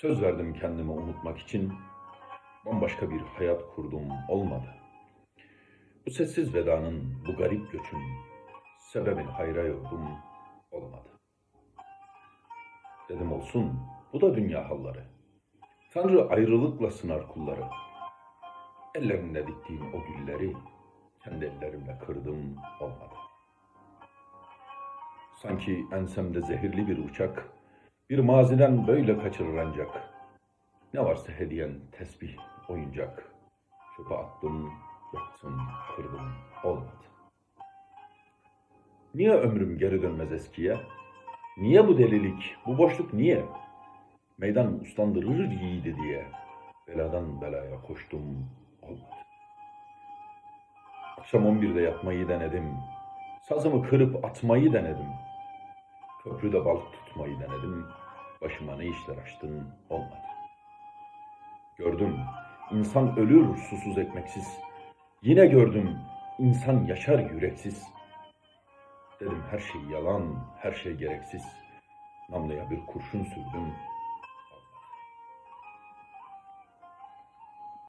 Söz verdim kendimi unutmak için. Bambaşka bir hayat kurdum olmadı. Bu sessiz vedanın, bu garip göçün sebebini hayra yordum olmadı. Dedim olsun, bu da dünya halları. Tanrı ayrılıkla sınar kulları. Ellerimle diktiğim o gülleri kendi ellerimle kırdım olmadı. Sanki ensemde zehirli bir uçak, bir maziden böyle kaçırır ancak. Ne varsa hediyen tesbih, oyuncak. Çöpe attım, yaktım, kırdım, olmadı. Niye ömrüm geri dönmez eskiye? Niye bu delilik, bu boşluk niye? Meydan uslandırır yiğidi diye. Beladan belaya koştum, olmadı. Akşam 11'de yatmayı denedim. Sazımı kırıp atmayı denedim. Köprüde balık tutmayı denedim. Başıma ne işler açtın olmadı. Gördüm insan ölür susuz ekmeksiz. Yine gördüm insan yaşar yüreksiz. Dedim her şey yalan, her şey gereksiz. Namluya bir kurşun sürdüm,